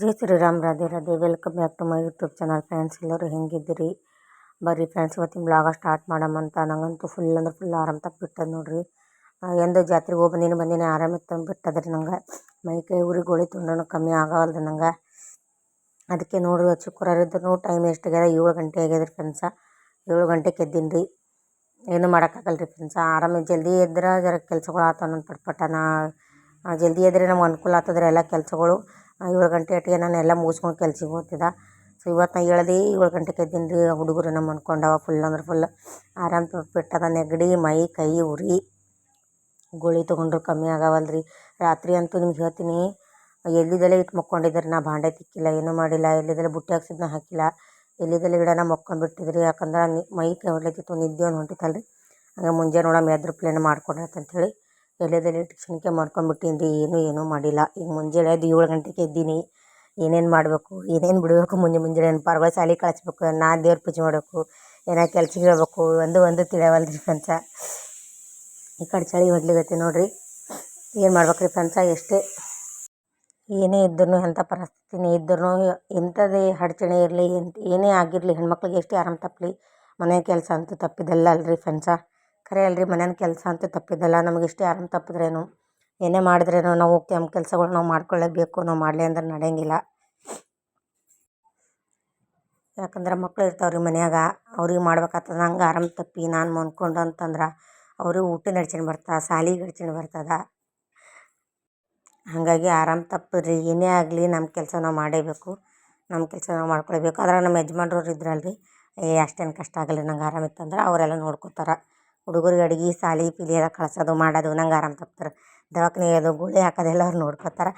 Jai Shriram, Radhe Radhe. Welcome back to my YouTube channel friends ಎಲ್ಲರೂ ಹೆಂಗಿದ್ದೀರಿ? ಬರ್ರಿ friends ಇವತ್ತಿನ ಬ್ಲಾಗ ಸ್ಟಾರ್ಟ್ ಮಾಡಮಂತ ನಂಗಂತೂ ಫುಲ್ ಅಂದ್ರೆ ಫುಲ್ ಆರಾಮ್ ತಪ್ಪಿಟ್ಟದ ನೋಡ್ರಿ. ಎಂದ ಜಾತ್ರೆಗೆ ಹೋಗಿ ಬಂದೀನಿ ಬಂದೀನಿ, ಆರಾಮ ಬಿಟ್ಟದ್ರಿ ನಂಗೆ. ಮೈ ಕೈ ಉರಿ ಗೋಳಿ ತುಂಡನು ಕಮ್ಮಿ ಆಗವಲ್ದು ನಂಗೆ. ಅದಕ್ಕೆ ನೋಡ್ರಿ ಶುಕ್ರವಾರ ಇದ್ರೂ ಟೈಮ್ ಎಷ್ಟು ಆಗ್ಯದ. ಏಳು ಗಂಟೆ ಆಗ್ಯದ್ರಿ ಫ್ರೆಂಡ್ಸ ಏಳು ಗಂಟೆಗೆ ಎದ್ದೀನಿ ರೀ ಏನು ಮಾಡೋಕ್ಕಾಗಲ್ಲ ರೀ ಫ್ರೆಂಡ್ಸ ಆರಾಮ ಜಲ್ದಿ ಎದ್ರೆ ಜರ ಕೆಲಸಗಳು ಆತವ ನನ್ನ ಪಟ್ ನಾ ಜಲ್ದಿ ಎದ್ರೆ ನಮ್ಗೆ ಅನುಕೂಲ ಆಗ್ತದ್ರಿ ಎಲ್ಲ ಕೆಲಸಗಳು. ಏಳು ಗಂಟೆ ಅಟ್ಟಿಗೆ ನಾನು ಎಲ್ಲ ಮುಗಿಸ್ಕೊಂಡು ಕೆಲ್ಸಕ್ಕೆ ಹೋಗ್ತಿದ್ದೆ. ಸೊ ಇವತ್ತು ನಾ ಹೇಳ್ದೆ ಏಳು ಗಂಟೆಗೆ ಎದ್ದೀನಿ ರೀ ಹುಡುಗರು ನಮ್ಮ ಅಂದ್ಕೊಂಡವ ಫುಲ್ ಅಂದ್ರೆ ಫುಲ್ ಆರಾಮ್ ಬಿಟ್ಟದ ನೆಗಡಿ, ಮೈ, ಕೈ, ಉರಿ, ಗೋಳಿ ತೊಗೊಂಡ್ರು ಕಮ್ಮಿ ಆಗವಲ್ಲ ರೀ ರಾತ್ರಿ ಅಂತೂ ನಿಮ್ಗೆ ಹೇಳ್ತೀನಿ, ಎಲ್ಲಿದೆಲ್ಲ ಇಟ್ಟು ಮಕ್ಕೊಂಡಿದ್ದೀರಿ? ನಾ ಭಾಂಡೆ ತಿಕ್ಕಿಲ್ಲ, ಏನೂ ಮಾಡಿಲ್ಲ, ಎಲ್ಲಿದೆಲ್ಲ ಬುಟ್ಟಿ ಹಾಕ್ಸಿದ್ನ ಹಾಕಿಲ್ಲ, ಎಲ್ಲಿದೆಲ್ಲ ಗಿಡನ ಮಕ್ಕೊಂಡ್ಬಿಟ್ಟಿದ್ರಿ ಯಾಕಂದ್ರೆ ಮೈ ಕೈ ಹೊಡ್ಲತ್ತಿತ್ತು ನಿದ್ದೆ ಒಂದು ಹೊಂಟಿತ್ತಲ್ಲ ರೀ ಹಂಗೆ ಮುಂಜಾನೆ ಒಳಗೆ ಎದ್ರ ಪ್ಲೇನ್ ಮಾಡ್ಕೊಂಡ್ರತ್ ಅಂಥೇಳಿ ಎಲ್ಲಿದೆಲ್ಲ ಟಿಫಿನ್ಗೆ ಮಾಡ್ಕೊಂಬಿಟ್ಟೀನಿ ರೀ ಏನು ಏನೂ ಮಾಡಿಲ್ಲ. ಈಗ ಮುಂಜಾನೆ ಎದ್ದು ಏಳು ಗಂಟೆಗೆ ಎದ್ದೀನಿ. ಏನೇನು ಮಾಡಬೇಕು, ಏನೇನು ಬಿಡಬೇಕು ಮುಂಜೆ ಮುಂಜಾನೆ ಪರ್ವ ಸಾಲಿ ಕಳಿಸ್ಬೇಕು ನಾ ದೇವ್ರ ಪೂಜೆ ಮಾಡಬೇಕು, ಏನೋ ಕೆಲ್ಸಕ್ಕೆ ಹೇಳ್ಬೇಕು, ಒಂದು ಒಂದು ತಿಳಿಯವಲ್ದು ರೀ ಫ್ರೆಂಡ್ಸ. ಈ ಕಡೆ ಚಳಿ ಹೊಡ್ಲಿಗತ್ತೆ ನೋಡಿರಿ. ಏನು ಮಾಡ್ಬೇಕು ರೀ ಫ್ರೆಂಡ್ಸ, ಎಷ್ಟೇ. ಏನೇ ಇದ್ರೂ ಎಂಥ ಪರಿಸ್ಥಿತಿನೇ ಇದ್ರೂ ಎಂಥದೇ ಅಡಚಣೆ ಇರಲಿ ಎಂತ ಏನೇ ಆಗಿರಲಿ, ಹೆಣ್ಮಕ್ಳಿಗೆ ಎಷ್ಟೇ ಆರಾಮ ತಪ್ಪಲಿ ಮನೆ ಕೆಲಸ ಅಂತೂ ತಪ್ಪಿದ್ದಲ್ಲ ಅಲ್ರಿ ಫ್ರೆಂಡ್ಸ. ಖರೆ ಅಲ್ರಿ ಮನೇನ ಕೆಲಸ ಅಂತೂ ತಪ್ಪಿದ್ದಲ್ಲ. ನಮಗೆ ಇಷ್ಟೇ ಆರಾಮ ತಪ್ಪಿದ್ರೇನು? ಏನೇ ಮಾಡಿದ್ರೇನು ನಾವು ನಮ್ಮ ಕೆಲಸಗಳು ನಾವು ಮಾಡ್ಕೊಳ್ಳೇಬೇಕು ನಾವು ಮಾಡಲಿ ಅಂದ್ರೆ ನಡೆಯಂಗಿಲ್ಲ. ಯಾಕಂದ್ರೆ ಮಕ್ಳು ಇರ್ತಾವ್ರಿ ಮನ್ಯಾಗ, ಅವ್ರಿಗೆ ಮಾಡ್ಬೇಕಾಗ್ತದ ನಂಗೆ ಆರಾಮ ತಪ್ಪಿ ನಾನು ಮನ್ಕೊಂಡು ಅಂತಂದ್ರೆ ಅವ್ರಿಗೆ ಊಟ ಅಡಚಣೆ ಬರ್ತದೆ ಸಾಲಿ ಅಡಚಣೆ ಬರ್ತದೆ. ಹಾಗಾಗಿ ಆರಾಮ ತಪ್ಪಿರಿ ಏನೇ ಆಗಲಿ ನಮ್ಮ ಕೆಲಸ ನಾವು ಮಾಡೇಬೇಕು ನಮ್ಮ ಕೆಲಸ ನಾವು ಮಾಡ್ಕೊಳ್ಬೇಕು ಆದ್ರೆ ನಮ್ಮ ಯಜಮಾನ್ರವ್ರು ಇದ್ರಲ್ರಿ, ಏ ಅಷ್ಟೇನು ಕಷ್ಟ ಆಗಲ್ಲ ನಂಗೆ ಆರಾಮಿತ್ತಂದ್ರೆ ಅವರೆಲ್ಲ ನೋಡ್ಕೊತಾರೆ. ಹುಡುಗರಿಗೆ ಅಡ್ಗೆ, ಸಾಲಿ, ಪೀಲಿ ಎಲ್ಲ ಕಳ್ಸೋದು, ಮಾಡೋದು, ನಂಗೆ ಆರಾಮ ತಪ್ತಾರೆ. ದವಾಖಾನೆ ಅದು ಗುಳಿ ಹಾಕೋದೆಲ್ಲ ಅವ್ರು ನೋಡ್ಕೊತಾರೆ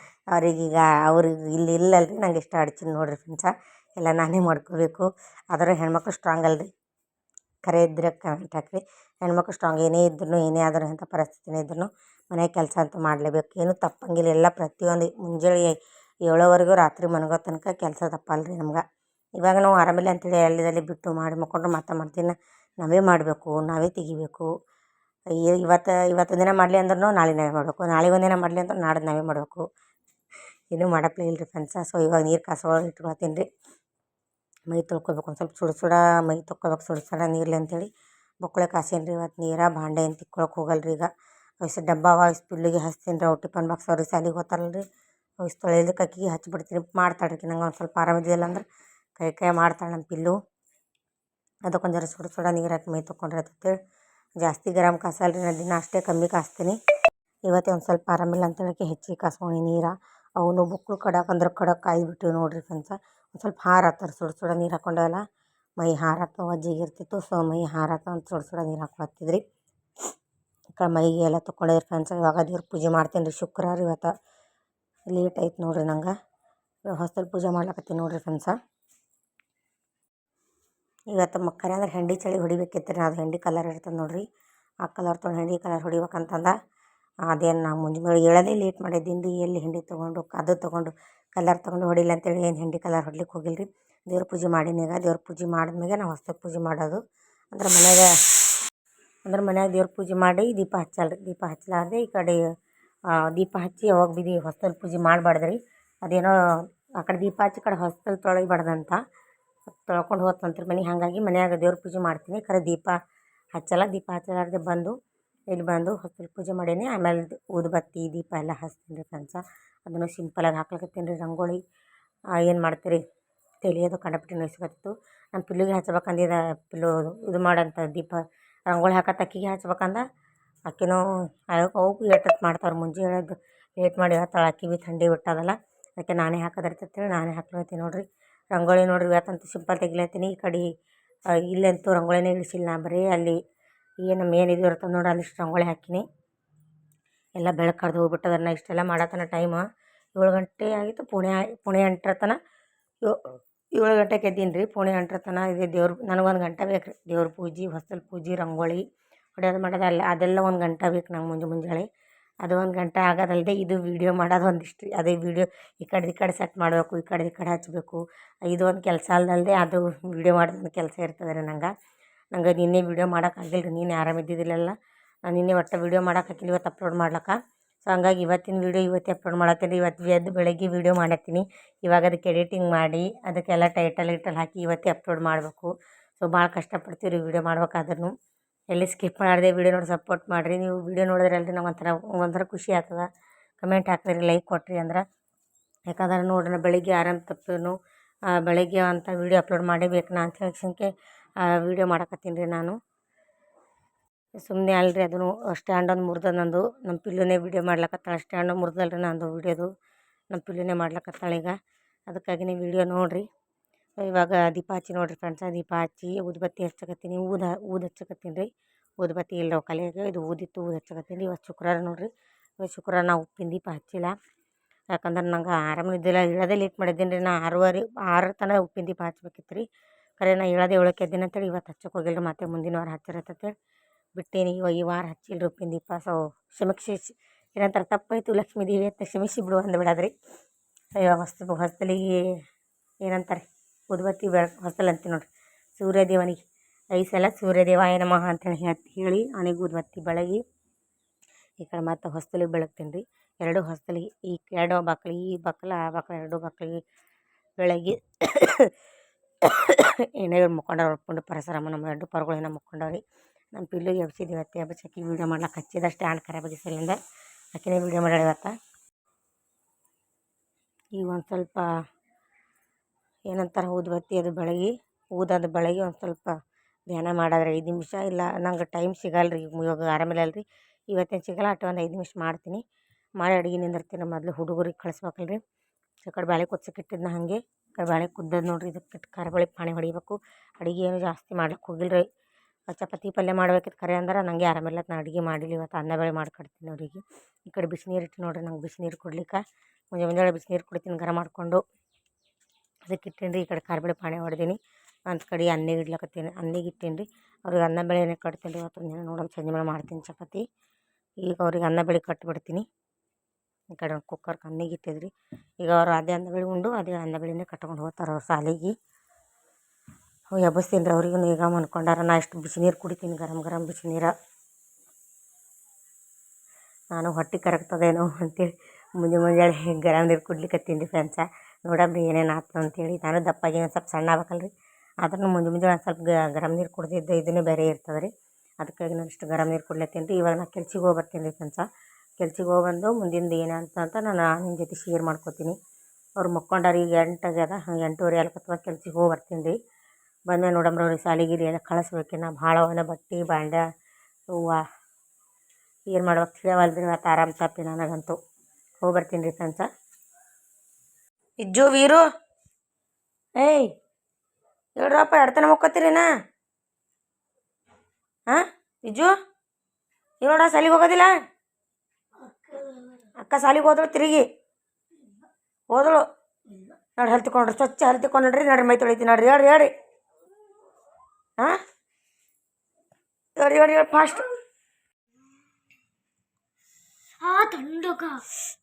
ಈಗ, ಅವ್ರಿಗೆ ಇಲ್ಲಿ ಇಲ್ಲಲ್ರಿ, ನಂಗೆ ಇಷ್ಟ ಅಡ್ಚಿನ ನೋಡಿರಿ ಫ್ರೆಂಡ್ಸ ಎಲ್ಲ ನಾನೇ ಮಾಡ್ಕೋಬೇಕು. ಆದ್ರೆ ಹೆಣ್ಮಕ್ಳು ಸ್ಟ್ರಾಂಗ್ ಅಲ್ರಿ. ಕರೆ ಇದ್ರೆ ಕಮೆಂಟ್ ಹಾಕ್ರಿ. ಹೆಣ್ಮಕ್ಳು ಸ್ಟ್ರಾಂಗ್ ಏನೇ ಇದ್ರು ಏನೇ ಆದರೂ ಅಂಥ ಪರಿಸ್ಥಿತಿನೇ ಇದ್ರೂ ಮನೆ ಕೆಲಸ ಅಂತೂ ಮಾಡಲೇಬೇಕು. ಏನೂ ತಪ್ಪಂಗಿಲ್ಲ. ಎಲ್ಲ ಪ್ರತಿಯೊಂದು ಮುಂಜಾನೆ ಏಳೋವರೆಗೂ ರಾತ್ರಿ ಮನಗೋ ತನಕ ಕೆಲಸ ತಪ್ಪಲ್ಲ ರೀ ನಮ್ಗೆ. ಇವಾಗ ನಾವು ಆರಾಮಿಲ್ಲ ಅಂತೇಳಿ ಅಲ್ಲಿದಲ್ಲಿ ಬಿಟ್ಟು ಮಾಡಿ ಮಕ್ಕೊಂಡ್ರೆ ಮತ್ತೆ ಮಾಡ್ತೀನಿ ನಾವೇ ಮಾಡಬೇಕು, ನಾವೇ ತೆಗಿಬೇಕು. ಇವತ್ತು ಇವತ್ತು ದಿನ ಮಾಡಲಿ ಅಂದ್ರೂ ನಾಳೆ ನಾವೇ ಮಾಡಬೇಕು. ನಾಳೆ ಒಂದಿನ ಮಾಡಲಿ ಅಂದ್ರೆ ನಾಡ್ದು ನಾವೇ ಮಾಡಬೇಕು. ಏನೂ ಮಾಡಪ್ಲೇ ಇಲ್ಲ ರೀ ಫ್ರೆಂಡ್ಸ ಸೊ ಇವಾಗ ನೀರು ಕಾಸೊಳಗೆ ಇಟ್ಕೊಳ್ತೀನಿ ರೀ. ಮೈ ತೊಳ್ಕೊಬೇಕು, ಒಂದು ಸ್ವಲ್ಪ ಸುಡ ಸುಡ ಮೈ ತೊಳ್ಕೊಬೇಕು, ಸುಡ ಸುಡ ನೀರ್ಲಿ ಅಂತೇಳಿ. ಬೊಕ್ಕಳೆ ಕಾಸೀನಿ ರೀ ಇವತ್ತು ನೀರ ಭಾಂಡೆ ಏನು ತಿಕ್ಕೊಳಕ್ಕೆ ಹೋಗಲ್ಲ ರೀ ಈಗ. ವಯಸ್ಸು ಡಬ್ಬ ಅವ ಪಿಲ್ಲಿಗೆ ಹಚ್ತೀನಿ ರೀ, ಅವು ಟಿಫನ್ ಬಾಕ್ಸ್ ಅವ್ರಿಗೆ ಸಾಲಿಗೆ ಹೋಗ್ತಾರಲ್ಲ ರೀ ವಯಸ್ಸು ತೊಳೆಯೋದಕ್ಕೆ ಅಕ್ಕಿಗೆ ಹಚ್ಬಿಡ್ತೀನಿ ಮಾಡ್ತಾಳೆ ನಂಗೆ ಒಂದು ಸ್ವಲ್ಪ ಆರಾಮಿದ್ದಿಲ್ಲ ಅಂದ್ರೆ ಕೈ ಕೈ ಮಾಡ್ತಾಳೆ ನಮ್ಮ ಪಿಲ್ಲು. ಅದಕ್ಕೊಂದು ಜರ ಸುಡ ಸುಡ ನೀರು ಹಾಕಿ ಮೈ ತೊಗೊಂಡ್ರೆ ಜಾಸ್ತಿ ಗರಂ ಕಾಸಲ್ಲ ರೀ ನಾನು ದಿನ ಅಷ್ಟೇ ಕಮ್ಮಿ ಕಾಸ್ತೀನಿ. ಇವತ್ತೇ ಒಂದು ಸ್ವಲ್ಪ ಆರಾಮಿಲ್ಲ ಅಂತೇಳಿ ಹೆಚ್ಚಿಗೆ ಕಾಸ್ಕೊಂಡು ನೀರು. ಅವನು ಬುಕ್ಕಳು ಕಡಕ್ಕೆ ಅಂದ್ರೆ ಕಡಕ್ಕೆ ಕಾಯ್ದುಬಿಟ್ಟಿವಿ ನೋಡಿರಿ ಫ್ರೆಂಡ್ಸ. ಒಂದು ಸ್ವಲ್ಪ ಹಾರತ್ತಾರೆ ಸುಡ ಸುಡ ನೀರು ಹಾಕೊಂಡಲ್ಲ. ಮೈ ಹಾರತ್ತ ಒಜ್ಜಿಗೆ ಇರ್ತಿತ್ತು, ಸೊ ಮೈ ಹಾರತ್ತ ಅಂತ ಸುಡ ಸುಡ ನೀರು ಹಾಕೊಳತ್ತಿದ್ರಿ. ಮೈಗೆ ಎಲ್ಲ ತೊಗೊಂಡಿದ್ರಿ ಫ್ರೆಂಡ್ಸ್. ಇವಾಗ ದೇವ್ರ ಪೂಜೆ ಮಾಡ್ತೀನಿ ರೀ ಶುಕ್ರವಾರ ಇವತ್ತು. ಲೇಟ್ ಆಯ್ತು ನೋಡಿರಿ ನಂಗೆ. ಹೊಸ್ದಲ್ಲಿ ಪೂಜೆ ಮಾಡ್ಲಕತ್ತೀನಿ ನೋಡಿರಿ ಫ್ರೆಂಡ್ಸ. ಇವತ್ತು ಮಕ್ಕರೆ ಅಂದ್ರೆ ಹೆಂಡಿ ಚಳಿ ಹೊಡಿಬೇಕಿತ್ತು ರೀ ಅದು ಹೆಂಡಿ ಕಲರ್ ಇರ್ತದೆ ನೋಡಿರಿ. ಆ ಕಲರ್ ತೊಗೊಂಡು ಹೆಂಡಿ ಕಲರ್ ಹೊಡಿಬೇಕಂತಂದ ಅದೇನು ನಾವು ಮುಂಜಾನೆ ಹೇಳೋದೇ ಲೇಟ್ ಮಾಡಿದ್ದೀನಿ ರೀ ಎಲ್ಲಿ ಹೆಂಡಿ ತೊಗೊಂಡು, ಅದು ತೊಗೊಂಡು ಕಲರ್ ತೊಗೊಂಡು ಹೊಡಿಲ್ಲ ಅಂತೇಳಿ ಏನು ಹೆಂಡಿ ಕಲರ್ ಹೊಡ್ಲಿಕ್ಕೆ ಹೋಗಿಲ್ಲ ರೀ ದೇವ್ರ ಪೂಜೆ ಮಾಡಿನಾಗ ದೇವ್ರ ಪೂಜೆ ಮಾಡಿದ್ಮೇಲೆ ನಾವು ಹೊಸ್ದಾಗ ಪೂಜೆ ಮಾಡೋದು. ಅಂದ್ರೆ ಮನ್ಯಾಗ ಅಂದ್ರೆ ಮನ್ಯಾಗ ದೇವ್ರ ಪೂಜೆ ಮಾಡಿ ದೀಪ ಹಚ್ಚಲ್ಲ ದೀಪ ಹಚ್ಚಲಾರ್ದೆ ಈ ಕಡೆ ದೀಪ ಹಚ್ಚಿ ಯಾವಾಗ ಬಿದ್ದು ಹೊಸ್ದಲ್ಲಿ ಪೂಜೆ ಮಾಡಬಾರ್ದು ರೀ ಅದೇನೋ ಆ ಕಡೆ ದೀಪ ಹಚ್ಚಿ ಕಡೆ ಹೊಸ್ದಲ್ಲಿ ತೊಳಿಬಾರ್ದಂತ ತೊಳ್ಕೊಂಡು ಹೋತಂತ್ರಿ ಮನೆ ಹಾಗಾಗಿ ಮನ್ಯಾಗ ದೇವ್ರ ಪೂಜೆ ಮಾಡ್ತೀನಿ. ಖರೆ ದೀಪ ಹಚ್ಚಲ್ಲ, ದೀಪ ಹಚ್ಚಲಾರ್ದೆ ಬಂದು, ಇಲ್ಲಿ ಬಂದು ಹೊತ್ತಲ್ಲಿ ಪೂಜೆ ಮಾಡೀನಿ. ಆಮೇಲೆ ಊದುಬತ್ತಿ ದೀಪ ಎಲ್ಲ ಹಚ್ತೀನಿ ರೀ ಫ್ರೆಂಡ್ಸ. ಅದನ್ನು ಸಿಂಪಲಾಗಿ ಹಾಕ್ಲಕತ್ತೀನಿ ರೀ ರಂಗೋಳಿ ಏನು ಮಾಡ್ತೀರಿ? ತಿಳಿಯೋದು ಕಂಡಪಟ್ಟಿ ನೋಯ್ಸ್ಕೊತಿತ್ತು. ನಮ್ಮ ಪಿಲ್ಲುಗೆ ಹಚ್ಬೇಕಂದಿದ ಪಿಲ್ಲು ಇದು ಮಾಡಂತ ದೀಪ ರಂಗೋಳಿ ಹಾಕತ್ತೆ ಅಕ್ಕಿಗೆ ಹಚ್ಬೇಕಂದ. ಆಕಿನೂ ಅವು ಏಟತ್ತು ಮಾಡ್ತಾವ್ರೆ ಮುಂಜಾನೆ ಹೇಳೋದು ಲೇಟ್ ಮಾಡಿ ಹೇಳ್ತಾಳೆ, ಅಕ್ಕಿ ಭೀ ಥಂಡಿ ಬಿಟ್ಟದಲ್ಲ. ಅದಕ್ಕೆ ನಾನೇ ಹಾಕೋದಿರ್ತೈತೆ ನಾನೇ ಹಾಕ್ಲತ್ತೀನಿ ನೋಡಿರಿ. ರಂಗೋಲಿ ನೋಡ್ರಿ ಇವತ್ತಂತೂ ಸಿಂಪಲ್ ತೆಗಿಲತ್ತೀನಿ ಈ ಕಡೆ ಇಲ್ಲಂತೂ ರಂಗೋಲಿನೇ ಇಳಿಸಿಲ್ಲ ನಾ ಬರೀ. ಅಲ್ಲಿ ಏನು ಮೇನ್ ಇದು ಇರ್ತದೆ ನೋಡಿ, ಅಲ್ಲಿ ರಂಗೋಲಿ ಹಾಕೀನಿ. ಎಲ್ಲ ಬೆಳಕು ಕರೆದು ಹೋಗ್ಬಿಟ್ಟದ ನಾ ಇಷ್ಟೆಲ್ಲ ಮಾಡತನ ಟೈಮ್ ಏಳು ಗಂಟೆ ಆಗಿತ್ತು, ಪುಣೆ ಪುಣೆ ಎಂಟರ ತನ. ಏಳು ಗಂಟೆಗೆ ಎದ್ದೀನಿ ರೀ ಪುಣೆ ಎಂಟರ ತನ. ಇದೆ ದೇವ್ರ ನನಗೊಂದು ಗಂಟೆ ಬೇಕು ರೀ. ದೇವ್ರ ಪೂಜೆ, ಹೊಸಲು ಪೂಜೆ ರಂಗೋಲಿ ಹೊಡೆಯೋದು ಮಾಡೋದು ಅಲ್ಲ, ಅದೆಲ್ಲ ಒಂದು ಗಂಟೆ ಬೇಕು ನಂಗೆ ಮುಂಜೆ ಮುಂಜಾನೆ ಅದು ಒಂದು ಗಂಟೆ ಆಗೋದಲ್ಲದೆ ಇದು ವೀಡಿಯೋ ಮಾಡೋದು ಒಂದಿಷ್ಟು, ಅದೇ ವೀಡಿಯೋ ಈ ಕಡೆ ಈ ಕಡೆ ಸೆಟ್ ಮಾಡಬೇಕು, ಈ ಕಡೆ ಈ ಕಡೆ ಹಚ್ಚಬೇಕು ಇದು ಒಂದು ಕೆಲಸ ಅಲ್ಲದೆ ಅದು ವೀಡಿಯೋ ಮಾಡೋದೊಂದು ಕೆಲಸ ಇರ್ತದೆ ರೀ ನಂಗೆ. ನಂಗೆ ನಿನ್ನೆ ವೀಡಿಯೋ ಮಾಡೋಕ್ಕಾಗಿಲ್ಲ ರೀ, ನೀನು ಆರಾಮಿದ್ದಿದ್ದಿಲ್ಲಲ್ಲ ನಾನು ನಿನ್ನೆ ಒಟ್ಟು ವೀಡಿಯೋ ಮಾಡೋಕ್ಕಾಗಿಲ್ಲ ಇವತ್ತು ಅಪ್ಲೋಡ್ ಮಾಡ್ಲಿಕ್ಕೆ. ಸೊ ಹಂಗಾಗಿ ಇವತ್ತಿನ ವೀಡಿಯೋ ಇವತ್ತೇ ಅಪ್ಲೋಡ್ ಮಾಡತ್ತೀನಿ ಇವತ್ತು ಎದ್ದು ಬೆಳಗ್ಗೆ ವೀಡಿಯೋ ಮಾಡತ್ತೀನಿ. ಇವಾಗ ಅದಕ್ಕೆ ಎಡಿಟಿಂಗ್ ಮಾಡಿ, ಅದಕ್ಕೆಲ್ಲ ಟೈಟಲ್ ಗಿಟಲ್ ಹಾಕಿ ಇವತ್ತೇ ಅಪ್ಲೋಡ್ ಮಾಡಬೇಕು. ಸೊ ಭಾಳ ಕಷ್ಟಪಡ್ತೀವಿ ರೀ ವೀಡಿಯೋ ಮಾಡ್ಬೇಕಾದ್ರೂ ಎಲ್ಲಿ ಸ್ಕಿಪ್ ಮಾಡದೆ ವೀಡಿಯೋ ನೋಡಿ ಸಪೋರ್ಟ್ ಮಾಡಿರಿ. ನೀವು ವೀಡಿಯೋ ನೋಡಿದ್ರೆ ಅಲ್ರಿ ನಂಗೆ ಒಂಥರ ಒಂಥರ ಖುಷಿ ಆಗ್ತದೆ. ಕಮೆಂಟ್ ಹಾಕಿದ್ರಿ ಲೈಕ್ ಕೊಟ್ಟಿರಿ ಅಂದ್ರೆ. ಯಾಕಂದ್ರೆ ನೋಡ್ರಿ ಬೆಳಿಗ್ಗೆ ಆರಾಮ್ ತಪ್ಪಿನೂ ಬೆಳಿಗ್ಗೆ ಅಂತ ವೀಡಿಯೋ ಅಪ್ಲೋಡ್ ಮಾಡಬೇಕು ನಾ ಅಂತ ಹೇಳ್ಸಂಕೆ ವೀಡಿಯೋ ಮಾಡಕತ್ತೀನಿ ರೀ ನಾನು. ಸುಮ್ಮನೆ ಅಲ್ರಿ ಅದನ್ನು ಸ್ಟ್ಯಾಂಡ್ ಒಂದು ಮುರಿದ ನಂದು. ನಮ್ಮ ಪಿಲ್ಲುನೇ ವೀಡಿಯೋ ಮಾಡ್ಲಕತ್ತಾಳ ಸ್ಟ್ಯಾಂಡ್ ಮುರಿದಲ್ರಿ ನಂದು ವೀಡಿಯೋದು. ನಮ್ಮ ಪಿಲ್ಲುನೇ ಮಾಡ್ಲಕತ್ತಾಳೆ ಈಗ. ಅದಕ್ಕಾಗಿನೇ ವೀಡಿಯೋ ನೋಡಿರಿ. ಇವಾಗ ದೀಪ ಹಚ್ಚಿ ನೋಡಿರಿ ಫ್ರೆಂಡ್ಸ ದೀಪ ಹಚ್ಚಿ ಊದುಬತ್ತಿ ಹಚ್ಚಕತ್ತೀನಿ, ಊದ, ಊದು ಹಚ್ಚಕತ್ತೀನಿ ರೀ. ಊದುಬತ್ತಿ ಇಲ್ಲ ಕಲೆಗೆ ಇದು ಊದಿತ್ತು ಊದು ಹಚ್ಚಕತ್ತೀನಿ ಇವತ್ತು ಶುಕ್ರವಾರ ನೋಡಿರಿ, ಇವತ್ತು ಶುಕ್ರವಾರ ನಾವು ಉಪ್ಪಿನ ದೀಪ ಹಚ್ಚಿಲ್ಲ. ಯಾಕಂದ್ರೆ ನಂಗೆ ಆರಾಮಿದ್ದಿಲ್ಲ ಇಳೋದೇ ಲೇಟ್ ಮಾಡಿದ್ದೀನಿ ರೀ ನಾ ಆರೂವರೆ, ಆರು ತನಕ ಉಪ್ಪಿನ ದೀಪ ಹಚ್ಬೇಕಿತ್ತು ರೀ. ಖರೆ ನಾ ಇಳೋದೇ ಏಳಕ್ಕೆ ಎದ್ದೀನಿ ಅಂತೇಳಿ ಇವತ್ತು ಹಚ್ಚಕ್ಕೆ ಹೋಗಿಲ್ಲ ಮತ್ತೆ ಮುಂದಿನ ವಾರ ಹಚ್ಚಿರತ್ತೇಳಿ ಬಿಟ್ಟೇನಿ ಇವಾಗ ಈ ವಾರ ಹಚ್ಚಿಲ್ಲ ರೀ ಉಪ್ಪಿನ ದೀಪ, ಸೊ ಕ್ಷಮಿಸಿ ಏನಂತಾರೆ ತಪ್ಪಾಯಿತು ಲಕ್ಷ್ಮೀ ದೇವಿ ಅಂತ ಕ್ಷಮಿಸಿ ಬಿಡು ಅಂದ್ಬಿಡೋದ್ರಿ. ಅಯ್ಯೋ, ಹೊಸ್ತು, ಹೊಸ್ತಲಿಗೆ ಏನಂತಾರೆ ಉದ್ಬತ್ತಿ ಬೆಳಕು ಹೊಸ್ತಲು ಅಂತೀವಿ ನೋಡಿರಿ. ಸೂರ್ಯದೇವನಿಗೆ ಐದು ಸಲ ಸೂರ್ಯದೇವಾಯ ನಮಃ ಅಂತೇಳಿ ಹೇಳ್ ಅವನಿಗೆ ಉದ್ಬತ್ತಿ ಬೆಳಗಿ ಈ ಕಡೆ ಮತ್ತೆ ಹೊಸ್ತಲಿಗೆ ಬೆಳಗ್ತೀನಿ ರೀ. ಎರಡು ಹೊಸ್ತಲಿಗೆ, ಈ ಎರಡು ಬಕ್ಳಿ ಈ ಬಕ್ಲ, ಆ ಬಕ್ಳು ಎರಡು ಬಕ್ಳಿಗೆ ಬೆಳಗಿ ಏನೇ ಇವ್ರು ಮುಕ್ಕೊಂಡವ್ರು ಉಟ್ಕೊಂಡು ಪರಸರಮ್ಮ ನಮ್ಮ ಎರಡು ಪರ್ಗಳೇನ ಮುಕ್ಕೊಂಡವ್ರಿ. ನಮ್ಮ ಪಿಲ್ಲಿಗೆ ಎಬ್ಸಿದ್ದೀವಿ ಅತ್ತೆ ಚಕ್ಕಿ ವೀಡಿಯೋ ಮಾಡ್ಲಕ್ಕೆ ಹಚ್ಚಿದ ಸ್ಟ್ಯಾಂಡ್ ಬಗ್ಗೆ ಸಲಿಂದ ಅಕ್ಕಿನೇ ವೀಡಿಯೋ ಮಾಡ್ಯಾಳ ಇವತ್ತು. ಈಗ ಒಂದು ಸ್ವಲ್ಪ ಏನಂತಾರೆ ಊದುಬತ್ತಿ ಅದು ಬೆಳಗಿ ಊದೋದು ಬೆಳಗಿ ಒಂದು ಸ್ವಲ್ಪ ಧ್ಯಾನ ಮಾಡಿದ್ರೆ. ಐದು ನಿಮಿಷ ಇಲ್ಲ, ನಂಗೆ ಟೈಮ್ ಸಿಗಲ್ಲ ರೀ ಇವಾಗ ಆರಾಮಿಲ್ಲ ಅಲ್ರಿ. ಇವತ್ತೇನು ಸಿಗಲ್ಲ, ಅಟ್ ಒಂದು ಐದು ನಿಮಿಷ ಮಾಡ್ತೀನಿ. ಮಾಡಿ ಅಡುಗೆ ನಿಂದಿರ್ತೀನಿ ಮೊದಲು ಹುಡುಗರಿಗೆ ಕಳಿಸ್ಬೇಕಲ್ಲ ರೀ ಕಡೆ ಬೇಳೆ ಕುದ್ಸಕ್ಕೆ ಇಟ್ಟಿದ್ನ ಹಾಗೆ. ಈ ಕಡೆ ಬೇಳೆ ಕುದ್ದದ್ದು ನೋಡಿರಿ ಇದಕ್ಕೆ ಕರಿಬೇಳೆ ಪಾಣಿ ಹೊಡಿಬೇಕು. ಅಡುಗೆ ಏನು ಜಾಸ್ತಿ ಮಾಡ್ಲಿಕ್ಕೆ ಹೋಗಿಲ್ಲ ರೀ ಚಪಾತಿ ಪಲ್ಯ ಮಾಡ್ಬೇಕಿತ್ತು ಖರೆ ಅಂದ್ರೆ ನನಗೆ ಆರಾಮಿಲ್ಲ ನಾನು ಅಡುಗೆ ಮಾಡಿಲ್ಲ ಇವತ್ತು ಅನ್ನ ಬೇಳೆ ಮಾಡ್ಕೊಡ್ತೀನಿ ಅವರಿಗೆ. ಈ ಕಡೆ ಬಿಸಿನೀರು ಇಟ್ಟು ನೋಡಿರಿ, ನಂಗೆ ಬಿಸಿನೀರು ಕೊಡ್ಲಿಕ್ಕೆ. ಮುಂಜಾನೆ ಮುಂಜಾನೆ ಬಿಸಿನೀರು ಕುಡಿತೀನಿ, ಗರಂ ಮಾಡಿಕೊಂಡು. ಅದಕ್ಕೆ ಇಟ್ಟೀನಿ ರೀ ಈ ಕಡೆ ಕಾರ್ಬೇಳೆ ಪಾಣಿ ಹೊಡ್ದೀನಿ. ಒಂದು ಕಡೆ ಅನ್ನಿಗೆ ಇಡ್ಲಕತ್ತೀನಿ. ಅನ್ನಿಗೆ ಇಟ್ಟೀನಿ ರೀ ಅವ್ರಿಗೆ ಅನ್ನ ಬೇಳೆನೇ ಕಟ್ತೀನಿ ರೀ ಇವತ್ತು ನಾನು ನೋಡೋಣ ಸಂಜೆ ಮೇಲೆ ಮಾಡ್ತೀನಿ ಚಪಾತಿ. ಈಗ ಅವ್ರಿಗೆ ಅನ್ನ ಬೇಳೆ ಕಟ್ಬಿಡ್ತೀನಿ. ಈ ಕಡೆ ಕುಕ್ಕರ್ಗೆ ಅನ್ನಿಗೆ ಇಟ್ಟಿದ್ರಿ. ಈಗ ಅವ್ರು ಅದೇ ಅನ್ನ ಬೇಳೆ ಉಂಡು ಅದೇ ಅನ್ನ ಬೇಳೆನೇ ಕಟ್ಕೊಂಡು ಹೋಗ್ತಾರೆ ಅವ್ರು ಶಾಲೆಗೆ ಎಬ್ಬಸ್ತೀನಿ ರೀ ಅವ್ರಿಗೂ ಈಗ ಮನ್ಕೊಂಡಾರ ನಾ ಇಷ್ಟು ಬಿಸಿನೀರು ಕುಡಿತೀನಿ, ಗರಂ ಗರಂ ಬಿಸಿನೀರು ನಾನು ಹೊಟ್ಟೆ ಕರಗ್ತದೇನೋ ಅಂತೇಳಿ ಮುಂಜಾನೆ ಮುಂಜಾನೆ ಗರಂ ನೀರು ಕುಡ್ಲಿಕ್ಕೆ ತಿಂಡಿ ಫ್ರೆಂಡ್ಸ. ನೋಡಮ್ರಿ ಏನೇನು ಆಯ್ತು ಅಂತೇಳಿ. ನಾನು ದಪ್ಪಾಗಿ ಒಂದು ಸ್ವಲ್ಪ ಸಣ್ಣ ಆಗ್ಬೇಕಲ್ಲ ರೀ ಆದ್ರೂ ಮುಂಜೆ ಮುಂಜಾನೆ ಒಂದು ಸ್ವಲ್ಪ ಗರಮ್ ನೀರು ಕುಡ್ದಿದ್ದು ಇದನ್ನೇ ಬೇರೆ ಇರ್ತದೆ ರೀ ಅದಕ್ಕಾಗಿ ನಾನು ಇಷ್ಟು ಗರಂ ನೀರು ಕುಡ್ಲತ್ತೀನಿ ರೀ ಇವಾಗ ನಾನು ಕೆಲ್ಸಿಗೆ ಹೋಗಿ ಬರ್ತೀನಿ ರೀ ಫ್ರೆಂಡ್ಸ ಕೆಲ್ಸಿಗೆ ಹೋಗಿ ಬಂದು ಏನಂತ ಅಂತ ನಾನು ನಿಮ್ಮ ಜೊತೆ ಶೇರ್ ಮಾಡ್ಕೊತೀನಿ. ಅವ್ರು ಮಕ್ಕೊಂಡಾರ ಈಗ ಎಂಟು ಆಗ್ಯದ ಎಂಟೂವರೆ ಅಲ್ಕತ್ವ ಕೆಲ್ಸಿಗೆ ಹೋಗಿ ಬರ್ತೀನಿ ರೀ ಬಂದ್ಮೇಲೆ ನೋಡಮ್ರಿ ಅವ್ರಿಗೆ ಶಾಲೆಗೆ ಗಿಲಿ ಎಲ್ಲ ಕಳಿಸ್ಬೇಕು. ನಾ ಭಾಳ ಅವನ ಬಟ್ಟೆ ಬಾಂಡೆ, ಹೂವು ಏನು ಮಾಡ್ಬೇಕು ತಿಳಿಯವಲ್ರಿ ಮತ್ತು ಆರಾಮ್ ತಪ್ಪಿ ನನಗಂತೂ. ಹೋಗಿ ಬರ್ತೀನಿ ರೀ ಫ್ರೆಂಡ್ಸ ಇಜ್ಜು ವೀರು. ಏಯ್, ಹೇಳ್ರಪ್ಪ, ಎಡ್ತನ ಮುಕ್ಕೋತೀರಿನಾ ಹಾಂ ಇಜ್ಜು? ಹೇಳೋಡ ಸಾಲಿಗೆ ಹೋಗೋದಿಲ್ಲ? ಅಕ್ಕ ಸಾಲಿಗೆ ಹೋದಳು, ತಿರುಗಿ. ಹೋದಳು. ನೋಡಿ ಹಲ್ತಿಕೊಂಡ್ರಿ ಸ್ವಚ್ಛ ಹಲ್ ತಿಕ್ಕೊಂಡು ನೋಡ್ರಿ ನೋಡ್ರಿ, ಮೈ ತೊಳಿತೀನಿ ನೋಡ್ರಿ, ಹೇಳ್ರಿ ಹೇಳ್ರಿ. ಹಾಂ ಹೇಳ್ರಿ ಹೇಳ್ರಿ ಹೇಳಿ ಫಾಸ್ಟ್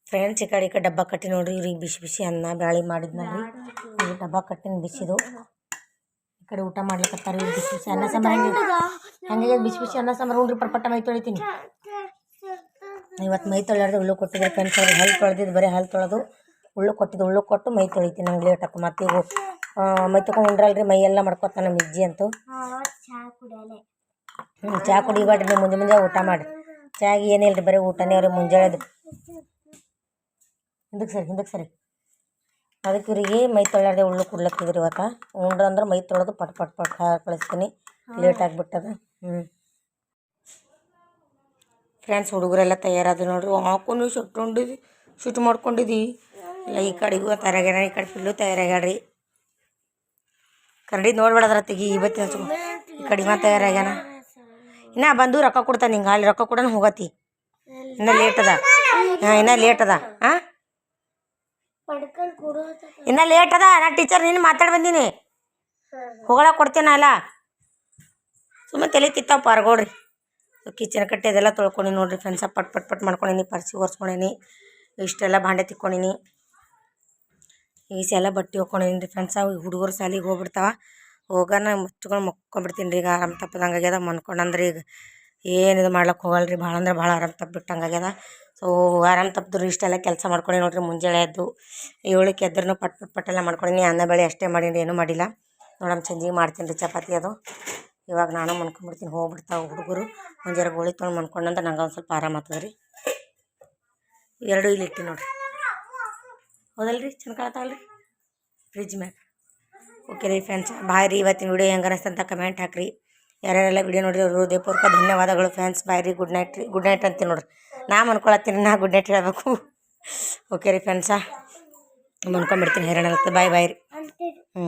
ಫ್ರೆಂಡ್ಸ್ ಈ ಕಡೆ ಈ ಕಡೆ ಡಬ್ಬ ಕಟ್ಟಿ ನೋಡ್ರಿ ಇವ್ರಿಗೆ ಬಿಸಿ ಬಿಸಿ ಅನ್ನ ಬ್ಯಾಳಿ ಮಾಡಿದ್ನಲ್ಲಿ ಈ ಡಬ್ಬ ಕಟ್ಟಿನ ಬಿಸಿದು. ಈ ಕಡೆ ಊಟ ಮಾಡ್ಲಿಕ್ಕತ್ತಾರ ಇವ್ರು ಬಿಸಿ ಬಿಸಿ ಅನ್ನ ಸಾಂಬಾರು. ಹಂಗೆ ಹಂಗೆ ಬಿಸಿ ಬಿಸಿ ಅನ್ನ ಸಾಂಬಾರು? ಉಂಡ್ರಿ ಪಟ್ಪಟ್ಟ ಮೈ ತೊಳಿತೀನಿ. ಇವತ್ತು ಮೈ ತೊಳೆದ್ರೆ ಉಳ್ಳು ಕೊಟ್ಟಿದ್ರೆ ಫ್ರೆಂಡ್ಸ್ ಅವ್ರಿಗೆ ಹಲ್ಲು ತೊಳೆದಿದ್ದು ಬರೀ ಹಲ್ಲು ತೊಳೆದು ಉಳ್ಳು ಕೊಟ್ಟಿದ್ದು ಉಳ್ಳು ಕೊಟ್ಟು ಮೈ ತೊಳಿತೀನಿ ನಂಗೆ ಲೇಟ್ ಆಯ್ತು ಮತ್ತೆ ಆ, ಮೈ ತೊಗೊಂಡು ಉಂಡ್ರಲ್ರಿ ಮೈ ಎಲ್ಲ ಮಾಡ್ಕೊತಾನೆ ನಮ್ಮ ಇಜ್ಜಿ ಅಂತೂ. ಹ್ಞೂ ಚಹಾ ಕುಡಿಬೇಡ್ರಿ ನೀವು ಮುಂದೆ ಮುಂದೆ ಊಟ ಮಾಡಿ. ಚಾಗಿ ಏನಿಲ್ಲ ರೀ ಬರೀ ಊಟನೇ ಅವ್ರಿಗೆ ಮುಂಜಾನೆದು ಹಿಂದಕ್ಕೆ ಸರಿ ಹಿಂದಕ್ಕೆ ಸರಿ. ಅದಕ್ಕೆ ಇವರಿಗೆ ಮೈ ತೊಳ್ಯಾರ್ದೆ ಉಳ್ಳು ಕುಡ್ಲಕ್ಕಿದ್ರಿ ಇವತ್ತ. ಉಂಡ್ರ ಅಂದ್ರೆ ಮೈ ತೊಳೆದು ಪಟ್ ಪಟ್ ಪಟ್ ಹಾಕಿ ಕಳಿಸ್ತೀನಿ. ಲೇಟ್ ಆಗಿಬಿಟ್ಟದ. ಹ್ಞೂ ಫ್ರೆಂಡ್ಸ್ ಹುಡುಗರೆಲ್ಲ ತಯಾರಾದ್ರು ನೋಡ್ರಿ. ಹಾಕೊಂಡು ಶುಟ್ಟು ಉಂಡಿದ್ವಿ ಶೂಟ್ ಮಾಡ್ಕೊಂಡಿದ್ವಿ ಇಲ್ಲ ಈ ಕಡೆಗೂ ತಯಾರಾಗ್ಯಾರ ಈ ಕಡೆ ಫುಲ್ಲು ತಯಾರಾಗ್ಯಾಡ್ರಿ ಕರಡಿ ನೋಡ್ಬೇಡದ್ರ ತೆಗಿ ಇವತ್ತಿನ ಈ ಕಡಿಮೆ ತಯಾರಾಗ್ಯಾನ. ಇನ್ನ ಬಂದು ರೊಕ್ಕ ಕೊಡ್ತಾನೆ ನಿಂಗೆ, ಅಲ್ಲಿ ರೊಕ್ಕ ಕೊಡೋಣ ಹೋಗತಿ. ಇನ್ನ ಲೇಟ್ ಅದ. ಹಾಂ, ಇನ್ನ ಲೇಟ್ ಅದ. ಹಾಂ? ಇನ್ನ ಲೇಟ್ ಅದ, ನಾ ಟೀಚರ್ ನೀನು ಮಾತಾಡಿ ಬಂದೀನಿ. ಹೋಗಳ ಕೊಡ್ತೇನೆ ಅಲ್ಲ ಸುಮ್ಮನೆ ತಲೆ ತಿತ್ತಾವ ಪಾರ್ಗೋಡ್ರಿ ಕಿಚನ್ ಕಟ್ಟೆ ಅದೆಲ್ಲ ತೊಳ್ಕೊಂಡಿ ನೋಡ್ರಿ ಫ್ರೆಂಡ್ಸ ಪಟ್ ಪಟ್ ಪಟ್ ಮಾಡ್ಕೊಂಡಿನಿ, ಪರ್ಸಿ ಒರೆಸ್ಕೊಂಡೀನಿ. ಇಷ್ಟೆಲ್ಲ ಭಾಂಡೆ ತಿಕ್ಕೊಂಡೀನಿ. ಎಲ್ಲ ಬಟ್ಟೆ ಹೋಗ್ಕೊಂಡೀನಿ ರೀ ಫ್ರೆಂಡ್ಸ ಹುಡುಗರು ಸಾಲಿಗೆ ಹೋಗ್ಬಿಡ್ತಾವ. ಹೋಗೋಣ ಮುಚ್ಕೊಂಡು ಮಕ್ಕೊಂಬಿಡ್ತೀನಿ ರೀ ಈಗ ಆರಾಮ್ ತಪ್ಪದಂಗೆ ಆಗ್ಯದ ಮನ್ಕೊಂಡಂದ್ರೆ ಈಗ ಏನು ಇದು ಮಾಡ್ಲಕ್ಕೆ ಹೋಗಲ್ಲ ರೀ ಭಾಳ ಅಂದ್ರೆ ಭಾಳ ಆರಾಮ್ ತಪ್ಪಿಬಿಟ್ಟಂಗೆ ಆಗ್ಯದ. ಸೊ ಆರಾಮ್ ತಪ್ಪಿದ್ರು ಇಷ್ಟೆಲ್ಲ ಕೆಲಸ ಮಾಡ್ಕೊಂಡು ನೋಡಿರಿ ಮುಂಜಾನೆ ಎದ್ದು ಏಳಕ್ಕೆ ಎದ್ರೂ ಪಟ್ ಪಟ್ ಪಟ್ ಎಲ್ಲ ಮಾಡ್ಕೊಂಡೀನಿ ಅನ್ನ ಬೆಳೆ ಅಷ್ಟೇ ಮಾಡೀನಿ, ಏನೂ ಮಾಡಿಲ್ಲ. ನೋಡಮ್ಮ ಚಂಜಿಗೆ ಮಾಡ್ತೀನಿ ರೀ ಚಪಾತಿ ಅದು. ಇವಾಗ ನಾನು ಮನ್ಕೊಂಡ್ಬಿಡ್ತೀನಿ ಹೋಗ್ಬಿಡ್ತಾವೆ ಹುಡುಗರು, ಮುಂಜಾನೆ ಗೋಳಿ ತೊಗೊಂಡು ಮನ್ಕೊಂಡಂದ್ರೆ ನಂಗೆ ಒಂದು ಸ್ವಲ್ಪ ಆರಾಮ ಆಗ್ತದೆ ರೀ. ಎರಡೂ ಇಲ್ಲಿ ಇಟ್ಟು ನೋಡಿರಿ. ಹೌದಲ್ರಿ ಚಂದ ಕಾಣತ್ತಾವಲ್ರಿ ಫ್ರಿಜ್ ಮ್ಯಾಗ. ಓಕೆ ರೀ ಫ್ರೆಂಡ್ಸ್, ಬಾಯ್ ರೀ ಇವತ್ತಿನ ವಿಡಿಯೋ ಹೆಂಗೆ ಅಂತ ಕಮೆಂಟ್ ಹಾಕ್ರಿ. ಯಾರ್ಯಾರೆಲ್ಲ ವಿಡಿಯೋ ನೋಡಿರೋ ಹೃದಯಪೂರ್ವಕ ಧನ್ಯವಾದಗಳು ಫ್ಯಾನ್ಸ್ ಬಾಯ್ ರೀ ಗುಡ್ ನೈಟ್ ರೀ ಗುಡ್ ನೈಟ್ ಅಂತೀನಿ ನೋಡ್ರಿ. ನಾ ಮನ್ಕೊಳತ್ತೀನಿ, ನಾ ಗುಡ್ ನೈಟ್ ಹೇಳಬೇಕು. ಓಕೆ ರೀ ಫ್ರೆಂಡ್ಸ ಮನ್ಕೊಂಬಿಡ್ತೀನಿ ಹೈರಾಣ ಬಾಯ್ ಬಾಯ್ ರೀ. ಹ್ಞೂ